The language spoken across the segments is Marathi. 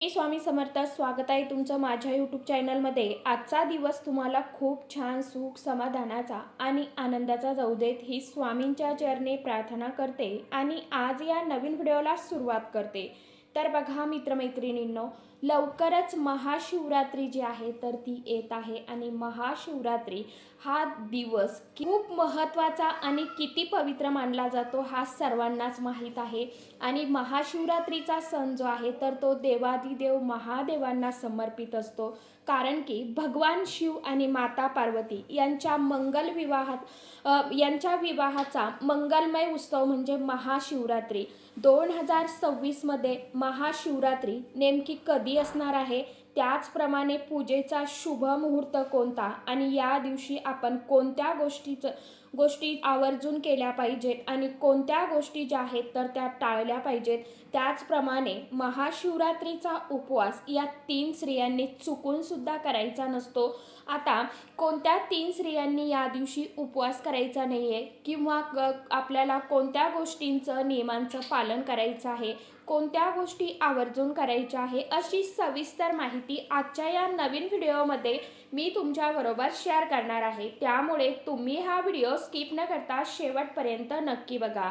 मी स्वामी समर्थ स्वागत आहे तुमचं माझ्या यूट्यूब चॅनलमध्ये आजचा दिवस तुम्हाला खूप छान सुख समाधानाचा आणि आनंदाचा जाऊ देत ही स्वामींच्या चरणे प्रार्थना करते आणि आज या नवीन व्हिडिओला सुरुवात करते. तर बघा मित्रमैत्रिणींनो लवकरच महाशिवरात्री जी आहे तर ती येत आहे आणि महाशिवरात्री हा दिवस खूप महत्त्वाचा आणि किती पवित्र मानला जातो हा सर्वांनाच माहीत आहे. आणि महाशिवरात्रीचा सण जो आहे तर तो देवादिदेव महादेवांना समर्पित असतो. कारण की भगवान शिव आणि माता पार्वती यांच्या मंगल विवाहात यांच्या विवाहाचा मंगलमय उत्सव म्हणजे महाशिवरात्री. दोन हजार सव्वीसमध्ये महाशिवरात्री नेमकी कधी असणार आहे? त्याचप्रमाणे पूजेचा शुभ मुहूर्त कोणता आणि या दिवशी आपण कोणत्या गोष्टीचं गोष्टी आवर्जून केल्या पाहिजेत आणि कोणत्या गोष्टी ज्या आहेत तर त्या टाळल्या पाहिजेत? त्याचप्रमाणे महाशिवरात्रीचा उपवास या तीन स्त्रियांनी चुकून सुद्धा करायचा नसतो. आता कोणत्या तीन स्त्रियांनी या दिवशी उपवास करायचा नाही आहे किंवा ग आपल्याला कोणत्या गोष्टींचं नियमांचं पालन करायचं आहे कोणत्या गोष्टी आवर्जून करायच्या आहे अशी सविस्तर माहिती आजच्या या नवीन व्हिडिओमध्ये मी तुमच्याबरोबर शेअर करणार आहे. त्यामुळे तुम्ही हा व्हिडिओ स्किप न करता शेवटपर्यंत नक्की बघा.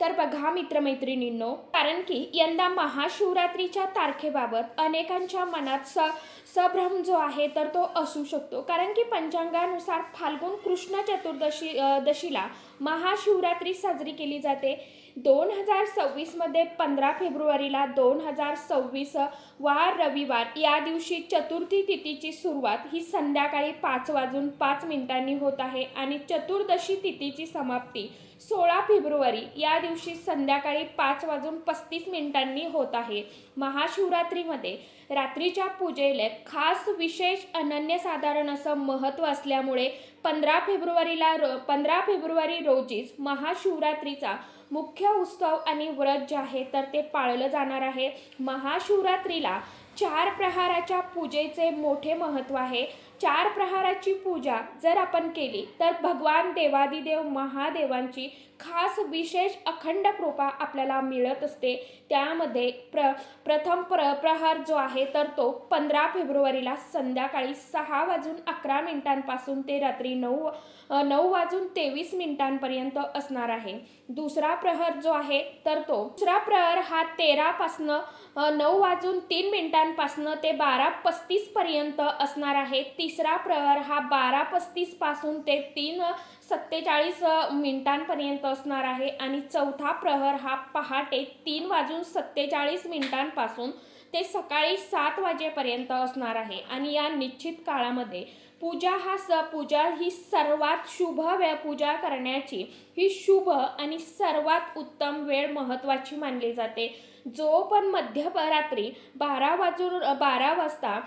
तर बघा मित्रमैत्रिणींनो कारण की यंदा महाशिवरात्रीच्या तारखेबाबत अनेकांच्या मनात स संभ्रम जो आहे तर तो असू शकतो. कारण की पंचांगानुसार फाल्गुन कृष्ण चतुर्दशी दशीला महाशिवरात्री साजरी केली जाते. दोन हजार सव्वीसमध्ये पंधरा फेब्रुवारीला दोन हजार सव्वीस वार रविवार या दिवशी चतुर्थी तिथीची सुरुवात ही संध्याकाळी पाच वाजून पाच मिनिटांनी होत आहे आणि चतुर्दशी तिथीची समाप्ती सोळा फेब्रुवारी या दिवशी संध्याकाळी पाच वाजून पस्तीस मिनिटांनी होत आहे. महाशिवरात्रीमध्ये रात्रीच्या पूजेला खास विशेष अनन्यसाधारण असं महत्त्व असल्यामुळे पंधरा फेब्रुवारीला रो पंधरा फेब्रुवारी रोजीच महाशिवरात्रीचा मुख्य उत्सव आणि व्रत जे आहे तर ते पाळलं जाणार आहे. महाशिवरात्रीला चार प्रहाराच्या पूजेचे मोठे महत्त्व आहे. चार प्रहाराची पूजा जर आपण केली तर भगवान देवादिदेव महादेवांची खास विशेष अखंड कृपा आपल्याला मिळत असते. त्यामध्ये प्र प्रथम प्र प्रहार जो आहे तर तो पंधरा फेब्रुवारीला संध्याकाळी सहा वाजून अकरा मिनिटांपासून ते रात्री नऊ नऊ वाजून तेवीस मिनिटांपर्यंत असणार आहे. दुसरा प्रहर जो आहे तर तो दुसरा प्रहर हा तेरापासनं नऊ वाजून तीन मिनिटांपासनं ते बारा पस्तीसपर्यंत असणार आहे. तिसरा प्रहर हा बारा पस्तीसपासून ते तीन सत्तेचाळीस मिनिटांपर्यंत असणार आहे. आणि चौथा प्रहर हा पहाटे तीन वाजून सत्तेचाळीस मिनिटांपासून ते सकाळी सात वाजेपर्यंत असणार आहे. आणि या निश्चित काळामध्ये पूजा हा स पूजा ही सर्वात शुभ वेळ पूजा करण्याची. ही शुभ आणि सर्वात उत्तम वेळ महत्त्वाची मानली जाते. जो पण मध्यरात्री बारा वाजून बारा वाजता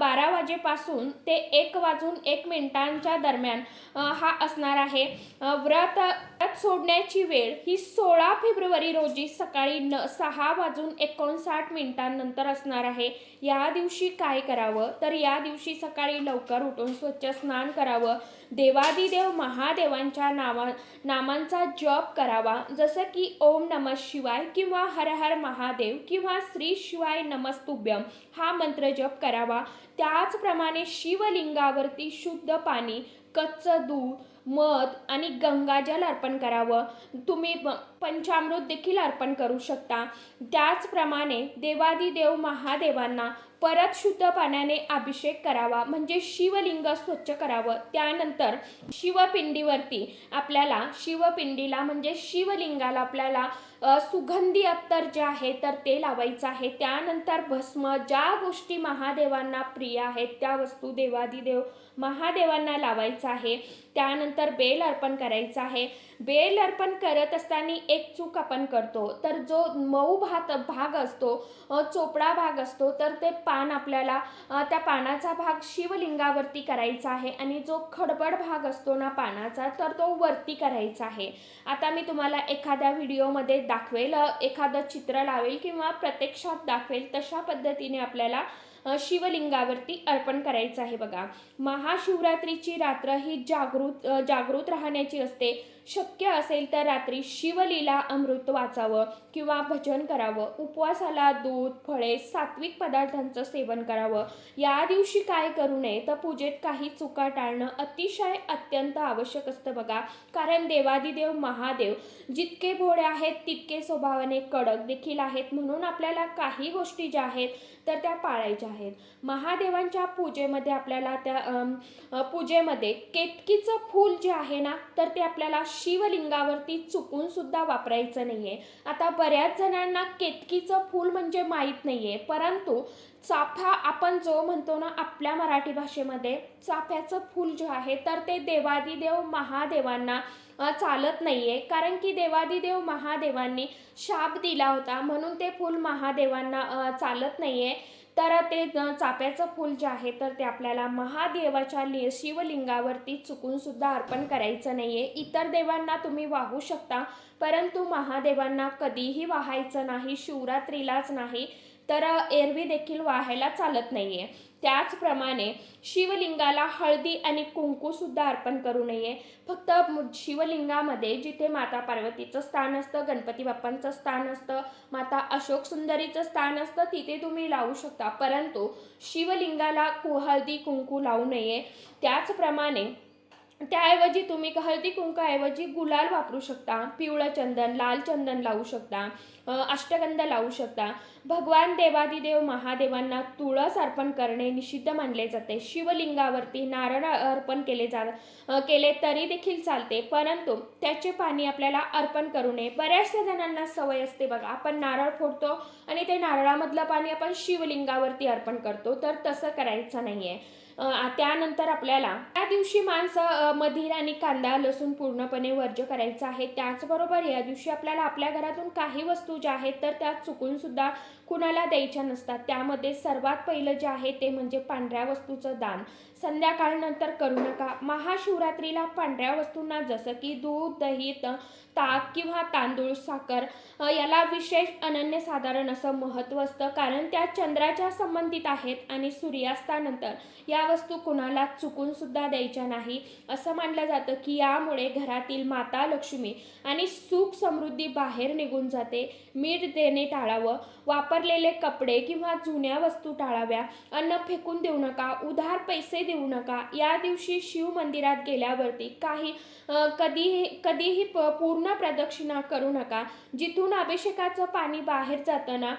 बारा वाजेपासून ते एक वाजून एक मिनिटांच्या दरम्यान हा असणार आहे. व्रत व्रत सोडण्याची वेळ ही सोळा फेब्रुवारी रोजी सकाळी न सहा वाजून एकोणसाठ मिनिटांनंतर असणार आहे. या दिवशी काय करावं? तर या दिवशी सकाळी लवकर उठून स्वच्छ स्नान करावं. देवादिदेव महादेवांच्या नावा नामांचा जप करावा. जसं की ओम नम शिवाय किंवा हर हर महादेव किंवा श्री शिवाय नमस्तुभ्यम हा मंत्र जप करावा. त्याचप्रमाणे शिवलिंगावरती शुद्ध पाणी कच्चं दूध मध आणि गंगाजल अर्पण करावं. तुम्ही पंचामृत देखील अर्पण करू शकता. त्याचप्रमाणे देवादिदेव महादेवांना परत शुद्ध पाण्याने अभिषेक करावा म्हणजे शिवलिंग स्वच्छ करावं. त्यानंतर शिवपिंडीवरती आपल्याला शिवपिंडीला म्हणजे शिवलिंगाला आपल्याला सुगंधी अत्तर जे आहे तर ते लावायचं आहे. त्यानंतर भस्म ज्या गोष्टी महादेवांना प्रिय आहेत त्या वस्तू देवादिदेव महादेवांना लावायचं आहे. त्यानंतर बेल अर्पण करायचं आहे. बेल अर्पण करत असताना एक चूक आपण करतो. तर जो मऊ भात भाग असतो चोपडा भाग असतो तर ते पान आपल्याला त्या पानाचा भाग शिवलिंगावरती करायचा आहे आणि जो खडबड भाग असतो ना पानाचा तर तो वरती करायचा आहे. आता मी तुम्हाला एखाद्या व्हिडिओमध्ये दाखवेल एखादं चित्र लावेल किंवा प्रत्यक्षात दाखवेल तशा पद्धतीने आपल्याला शिवलिंगावरती अर्पण करायचं आहे बघा. महाशिवरात्रीची रात्र ही जागृत जागृत राहण्याची असते. शक्य असेल तर रात्री शिवलीला अमृत वाचावं किंवा भजन करावं. उपवासाला दूध फळे सात्विक पदार्थांचं सेवन करावं. या दिवशी काय करू नये तर पूजेत काही चुका टाळणं अतिशय अत्यंत आवश्यक असतं बघा. कारण देवादिदेव महादेव जितके भोळे आहेत तितके स्वभावाने कडक देखील आहेत. म्हणून आपल्याला काही गोष्टी ज्या आहेत तर त्या पाळायच्या आहेत. महादेवांच्या पूजेमध्ये आपल्याला त्या पूजेमध्ये केतकीचं फूल जे आहे ना तर ते आपल्याला शिवलिंगावरती चुकून सुद्धा वापरायचं नाहीये. आता बऱ्याच जणांना केतकीचं फूल म्हणजे माहीत नाहीये परंतु चाफा आपण जो म्हणतो ना आपल्या मराठी भाषेमध्ये चाफ्याचं फूल जे आहे तर ते देवादिदेव महादेवांना चालत नाही आहे कारण की देवादिदेव महादेवांनी शाप दिला होता म्हणून ते फूल महादेवांना चालत नाही आहे तर ते चाप्याचं चाफ्याचं फूल जे आहे तर ते आपल्याला महादेवाच्या लि शिवलिंगावरती चुकूनसुद्धा अर्पण करायचं नाही आहे इतर देवांना तुम्ही वाहू शकता परंतु महादेवांना कधीही वाहायचं नाही शिवरात्रीलाच नाही. तर एरवी देखील वाहायला चालत नाही आहे त्याचप्रमाणे शिवलिंगाला हळदी आणि कुंकूसुद्धा अर्पण करू नये. फक्त मु- शिवलिंगामध्ये जिथे माता पार्वतीचं स्थान असतं गणपती बाप्पांचं स्थान असतं माता अशोक सुंदरीचं स्थान असतं तिथे तुम्ही लावू शकता. परंतु शिवलिंगाला कु हळदी कुंकू लावू नये. त्याचप्रमाणे त्याऐवजी तुम्ही हळदी कुंकाऐवजी गुलाल वापरू शकता पिवळं चंदन लाल चंदन लावू शकता अष्टगंध लावू शकता. भगवान देवादिदेव महादेवांना तुळस अर्पण करणे निषिद्ध मानले जाते. शिवलिंगावरती नारळ अर्पण केले जा केले तरी देखील चालते. परंतु त्याचे पाणी आपल्याला अर्पण करू नये. बऱ्याचशा जणांना सवय असते बघा आपण नारळ फोडतो आणि ते नारळामधलं पाणी आपण शिवलिंगावरती अर्पण करतो. तर तसं करायचं नाही आहे त्यानंतर आपल्याला त्या दिवशी माणसं मधीर आणि कांदा लसूण पूर्णपणे वर्ज्य करायचं आहे. त्याचबरोबर या दिवशी आपल्याला आपल्या घरातून काही वस्तू ज्या आहेत तर त्या चुकून सुद्धा कुणाला द्यायच्या नसतात. त्यामध्ये सर्वात पहिलं जे आहे ते म्हणजे पांढऱ्या वस्तूचं दान. संध्याकाळनंतर करू नका. महाशिवरात्रीला पांढऱ्या वस्तूंना जसं की दूध दही ताक किंवा तांदूळ साखर याला विशेष अनन्यसाधारण असं महत्त्व असतं. कारण त्या चंद्राच्या संबंधित आहेत आणि सूर्यास्तानंतर या वस्तू कुणाला चुकून सुद्धा द्यायच्या नाही. असं मानलं जातं की यामुळे घरातील माता लक्ष्मी आणि सुख समृद्धी बाहेर निघून जाते. मीठ देणे टाळावं. वापर वापरलेले कपडे किंवा जुन्या वस्तू टाळाव्या. अन्न फेकून देऊ नका उधार पैसे देऊ नका. या दिवशी शिव मंदिरात गेल्यावरती काही कधीही कधीही प पूर्ण प्रदक्षिणा करू नका. जिथून अभिषेकाचं पाणी बाहेर जाताना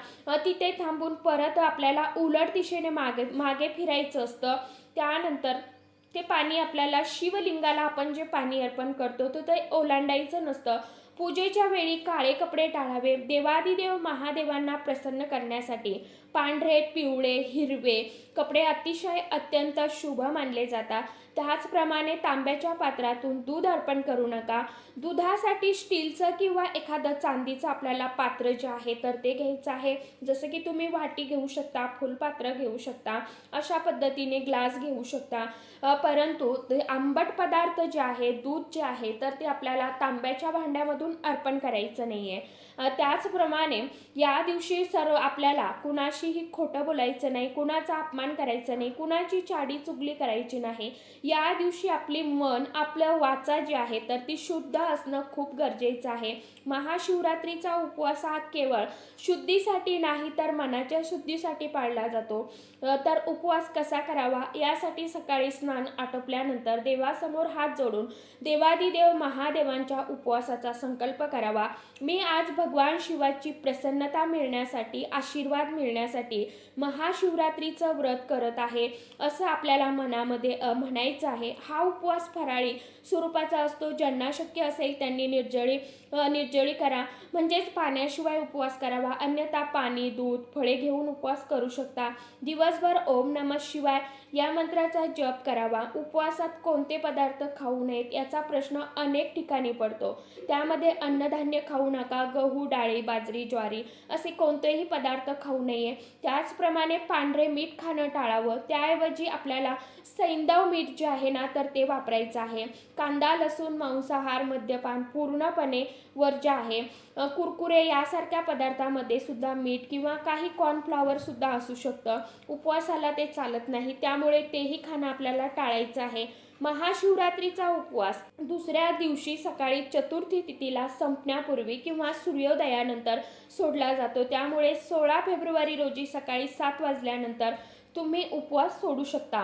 तिथे थांबून परत आपल्याला उलट दिशेने मागे मागे फिरायचं असतं. त्यानंतर ते पाणी आपल्याला शिवलिंगाला आपण जे पाणी अर्पण करतो तर ते ओलांडायचं नसतं. पूजेच्या वेळी काळे कपडे टाळावे देवादिदेव महादेवांना प्रसन्न करण्यासाठी पांढरे पिवळे हिरवे कपडे अतिशय अत्यंत शुभ मानले जातात. त्याचप्रमाणे तांब्याच्या पात्रातून दूध अर्पण करू नका. दुधासाठी स्टीलचं किंवा एखादं चांदीचं आपल्याला पात्र जे आहे तर ते घ्यायचं आहे. जसं की तुम्ही वाटी घेऊ शकता फुलपात्र घेऊ शकता अशा पद्धतीने ग्लास घेऊ शकता. परंतु ते आंबट पदार्थ जे आहे दूध जे आहे तर ते आपल्याला तांब्याच्या भांड्यामधून अर्पण करायचं नाही आहे त्याचप्रमाणे या दिवशी सर्व आपल्याला कुणाशीही खोटं बोलायचं नाही. कुणाचा अपमान करायचा नाही कुणाची चाडी चुगली करायची नाही. या दिवशी आपली मन आपलं वाचा जी आहे तर ती शुद्ध असणं खूप गरजेचं आहे. महाशिवरात्रीचा उपवास हा केवळ शुद्धीसाठी नाही तर मनाच्या शुद्धीसाठी पाळला जातो. तर उपवास कसा करावा? यासाठी सकाळी स्नान आटोपल्यानंतर देवासमोर हात जोडून देवादिदेव महादेवांच्या उपवासाचा संकल्प करावा. मी आज भगवान शिवाची प्रसन्नता मिळण्यासाठी आशीर्वाद मिळण्यासाठी महाशिवरात्रीचं व्रत करत आहे. असं आपल्याला मनामध्ये म्हणायचं आहे. हा उपवास फराळी स्वरूपाचा असतो. ज्यांना शक्य असेल त्यांनी निर्जळी निर्जळी करा. म्हणजेच पाण्याशिवाय उपवास करावा. अन्यथा पाणी दूध फळे घेऊन उपवास करू शकता. दिवसभर ओम नम शिवाय या मंत्राचा जप करावा. उपवासात कोणते पदार्थ खाऊ नयेत याचा प्रश्न अनेक ठिकाणी पडतो. त्यामध्ये अन्नधान्य खाऊ नका. गहू डाळी बाजरी ज्वारी असे कोणतेही पदार्थ खाऊ नये. त्याचप्रमाणे पांढरे मीठ खाणं टाळावं. त्याऐवजी आपल्याला सैंदव मीठ जे आहे ना तर ते वापरायचं आहे. कांदा लसूण मांसाहार मद्यपान पूर्णपणे वर्ज्य आहे कुरकुरे यासारख्या पदार्थामध्ये सुद्धा मीठ किंवा काही कॉर्नफ्लॉवर सुद्धा असू शकतं. उपवासाला ते चालत नाही. त्यामुळे तेही खाणं आपल्याला टाळायचं आहे. महाशिवरात्रीचा उपवास दुसऱ्या दिवशी सकाळी चतुर्थी तिथीला संपण्यापूर्वी किंवा सूर्योदयानंतर सोडला जातो. त्यामुळे सोळा फेब्रुवारी रोजी सकाळी सात वाजल्यानंतर तुम्ही उपवास सोडू शकता.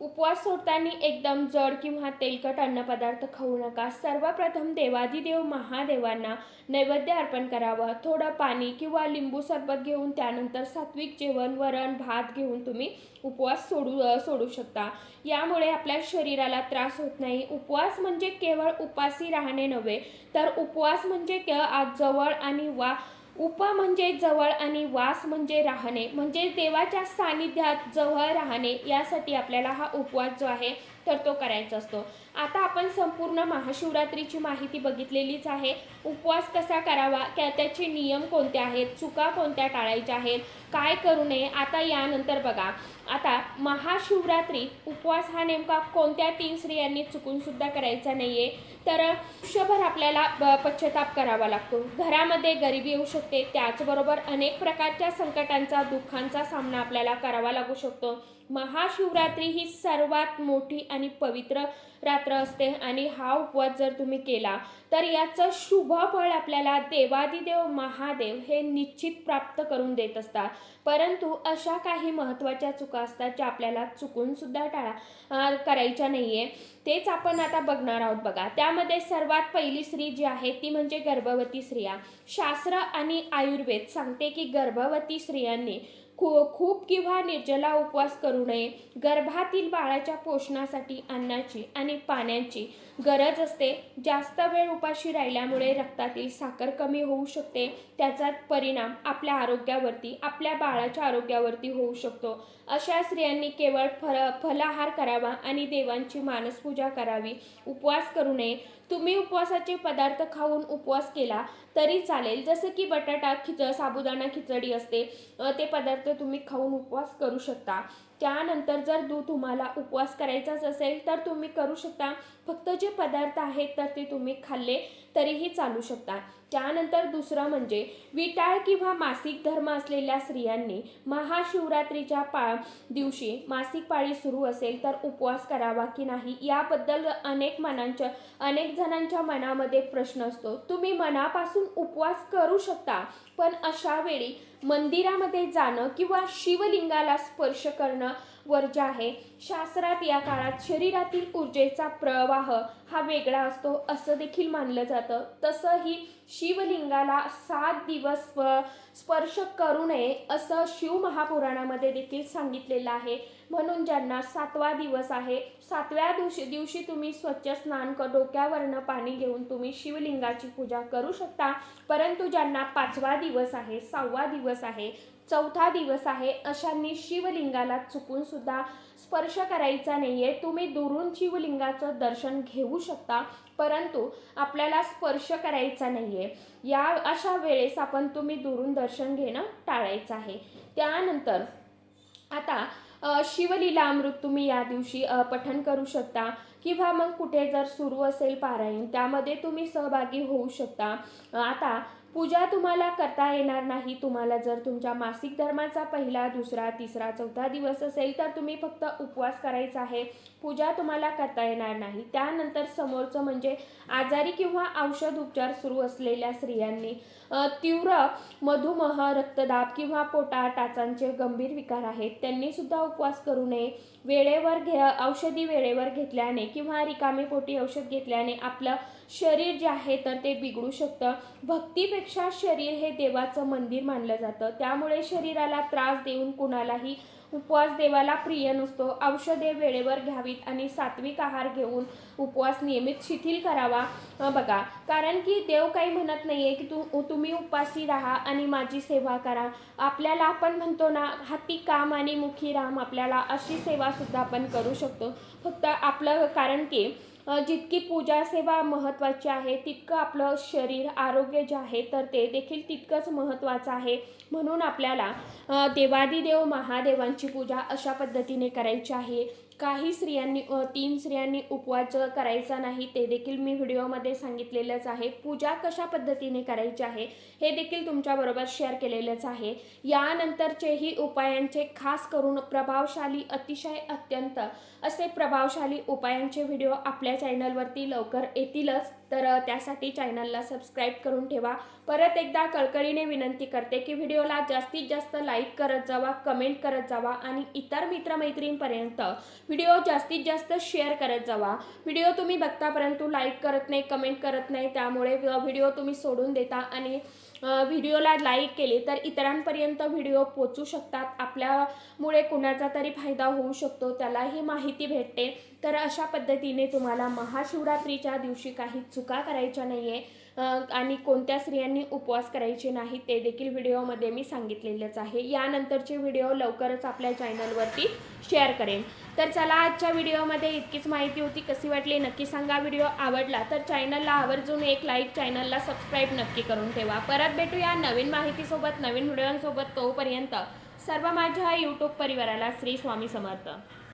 उपवास सोडताना एकदम जड किंवा तेलकट अन्नपदार्थ खाऊ नका. सर्वप्रथम देवादिदेव महादेवांना नैवेद्य अर्पण करावं. थोडं पाणी किंवा लिंबू सरबत घेऊन त्यानंतर सात्विक जेवण वरण भात घेऊन तुम्ही उपवास सोडू सोडू शकता. यामुळे आपल्या शरीराला त्रास होत नाही. उपवास म्हणजे केवळ उपासी राहणे नव्हे तर उपवास म्हणजे क आज जवळ आणि वा उप म्हणजे जवळ आणि वास म्हणजे राहणे. म्हणजे देवाच्या सानिध्यात जवळ राहणे यासाठी आपल्याला हा उपवास जो आहे तर तो करायचा असतो. आता आपण संपूर्ण महाशिवरात्रीची माहिती बघितलेलीच आहे. उपवास कसा करावा? त्या त्याचे नियम कोणते आहेत? चुका कोणत्या टाळायच्या आहेत? काय करू नये? आता यानंतर बघा. आता महाशिवरात्री उपवास हा नेमका कोणत्या तीन स्त्रियांनी चुकूनसुद्धा करायचा करायचा आहे तर आयुष्यभर आपल्याला ब- पश्चाताप करावा लागतो. घरामध्ये गरिबी येऊ शकते. त्याचबरोबर अनेक प्रकारच्या संकटांचा दुःखांचा सामना आपल्याला करावा लागू शकतो. महाशिवरात्री ही सर्वात मोठी आणि पवित्र रात्र असते आणि हा उपवास जर तुम्ही केला तर याचं शुभ फळ आपल्याला देवादिदेव महादेव हे निश्चित प्राप्त करून देत असतात. परंतु अशा काही महत्त्वाच्या चुका असतात ज्या आपल्याला चुकून सुद्धा टाळा करायच्या नाहीये. तेच आपण आता बघणार आहोत बघा. त्यामध्ये सर्वात पहिली स्त्री जी आहे ती म्हणजे गर्भवती स्त्रिया. शास्त्र आणि आयुर्वेद सांगते की गर्भवती स्त्रियांनी खू खूप किंवा निर्जला उपवास करू नये. गर्भातील बाळाच्या पोषणासाठी अन्नाची आणि पाण्याची गरज असते. जास्त वेळ उपाशी राहिल्यामुळे रक्तातील साखर कमी होऊ शकते. त्याचा परिणाम आपल्या आरोग्यावरती आपल्या बाळाच्या आरोग्यावरती होऊ शकतो. अशा स्त्रियांनी केवळ फल फलाहार करावा आणि देवांची मानसपूजा करावी. उपवास करू नये. तुम्ही उपवासाचे पदार्थ खाऊन उपवास केला तरी चालेल. जसं की बटाटा खिच साबुदाणा खिचडी असते. ते पदार्थ तुम्ही खाऊन उपवास करू शकता. त्यानंतर जर दू तुम्हाला उपवास करायचाच असेल तर तुम्ही करू शकता. फक्त जे पदार्थ आहेत तर ते तुम्ही खाल्ले. तरीही चालू शकता त्यानंतर दुसरं म्हणजे विटाळ किंवा मासिक धर्म असलेल्या स्त्रियांनी महाशिवरात्रीच्या पा दिवशी मासिक पाळी सुरू असेल तर उपवास करावा की नाही? याबद्दल अनेक मनांच्या अनेक जणांच्या मनामध्ये प्रश्न असतो. तुम्ही मनापासून उपवास करू शकता पण अशा वेळी मंदिरामध्ये जाणं किंवा शिवलिंगाला स्पर्श करणं वर्ज्य आहे शास्त्रात या काळात शरीरातील ऊर्जेचा प्रवाह हा वेगळा असतो असं देखील मानलं जातं. तसंही शिवलिंगाला सात दिवस स्पर्श करू नये असं शिव महापुराणामध्ये देखील सांगितलेलं आहे. म्हणून ज्यांना सातवा दिवस आहे सातव्या दिवशी दिवशी तुम्ही स्वच्छ स्नान क डोक्यावरनं पाणी घेऊन तुम्ही शिवलिंगाची पूजा करू शकता. परंतु ज्यांना पाचवा दिवस आहे सहावा दिवस आहे चौथा दिवस आहे. अशांनी शिवलिंगाला चुकून सुद्धा स्पर्श करायचा नाही आहे तुम्ही दुरून शिवलिंगाचं दर्शन घेऊ शकता परंतु आपल्याला स्पर्श करायचा नाही आहे या अशा वेळेस आपण तुम्ही दुरून दर्शन घेणं टाळायचं आहे. त्यानंतर आता शिवलीला अमृत तुम्ही या दिवशी पठन पठण करू शकता किंवा मग कुठे जर सुरू असेल पारायण त्यामध्ये तुम्ही सहभागी होऊ शकता. आता पूजा तुम्हाला करता येणार नाही. तुम्हाला जर तुमच्या मासिक धर्माचा पहिला दुसरा तिसरा चौथा दिवस असेल तर तुम्ही फक्त उपवास करायचा आहे. पूजा तुम्हाला करता येणार नाही. त्यानंतर समोरचं म्हणजे आजारी किंवा औषध उपचार सुरू असलेल्या स्त्रियांनी तीव्र मधुमेह रक्तदाब किंवा पोटा टाचांचे गंभीर विकार आहेत. त्यांनी सुद्धा उपवास करू नये. वेळेवर घे औषधी वेळेवर घेतल्याने किंवा रिकामे पोटी औषध घेतल्याने आपलं शरीर जे आहे तर ते बिघडू शकतं. भक्तीपेक्षा शरीर हे देवाचं मंदिर मानलं जातं. त्यामुळे शरीराला त्रास देऊन कुणालाही उपवास देवाला प्रिय नसतो. औषधे वेळेवर घ्यावीत आणि सात्विक आहार घेऊन उपवास नियमित शिथिल करावा. बघा कारण की देव काही म्हणत नाही आहे की तू तुम्ही उपवासी राहा आणि माझी सेवा करा. आपल्याला आपण म्हणतो ना हाती काम आणि मुखी राम आपल्याला अशी सेवासुद्धा आपण करू शकतो. फक्त आपलं कारण की जितकी पूजा सेवा महत्त्वाची आहे तितकं आपलं शरीर आरोग्य जे आहे तर ते देखील तितकंच महत्त्वाचं आहे. म्हणून आपल्याला देवादिदेव महादेवांची पूजा अशा पद्धतीने करायची आहे. काही स्त्रियांनी तीन स्त्रियांनी उपवास करायचा नाही ते देखील मी व्हिडिओमध्ये सांगितलेलंच आहे. पूजा कशा पद्धतीने करायची आहे हे देखील तुमच्याबरोबर शेअर केलेलंच आहे. यानंतरचेही उपायांचे खास करून प्रभावशाली अतिशय अत्यंत असे प्रभावशाली उपायांचे व्हिडिओ आपल्या चॅनलवरती लवकर येतीलच. तर त्यासाठी चॅनलला सबस्क्राईब करून ठेवा. परत एकदा कळकळीने विनंती करते की व्हिडिओला जास्तीत जास्त लाईक करत जावा कमेंट करत जावा आणि इतर मित्रमैत्रींपर्यंत व्हिडिओ जास्तीत जास्त शेअर करत जावा. व्हिडिओ तुम्ही बघता परंतु लाईक करत नाही कमेंट करत नाही त्यामुळे व्हिडिओ तुम्ही सोडून देता आणि व्हिडिओला लाईक केले तर इतरांपर्यंत व्हिडिओ पोचू शकतात. आपल्यामुळे कुणाचा तरी फायदा होऊ शकतो त्यालाही माहिती भेटते. तर अशा पद्धतीने तुम्हाला महाशिवरात्रीच्या दिवशी काही चुका करायच्या नाही आहे आणि कोणत्या स्त्रियांनी उपवास करायचे नाही ते देखील व्हिडिओमध्ये मी सांगितलेलंच आहे. यानंतरचे व्हिडिओ लवकरच आपल्या चॅनलवरती शेअर करेन. तर चला आजच्या व्हिडिओमध्ये इतकीच माहिती होती कशी वाटली नक्की सांगा. व्हिडिओ आवडला तर चॅनलला आवर्जून एक लाईक चॅनलला सबस्क्राईब नक्की करून ठेवा. परत भेटूया नवीन माहितीसोबत नवीन व्हिडिओंसोबत तोपर्यंत सर्व माझ्या यूट्यूब परिवाराला श्री स्वामी समर्थ.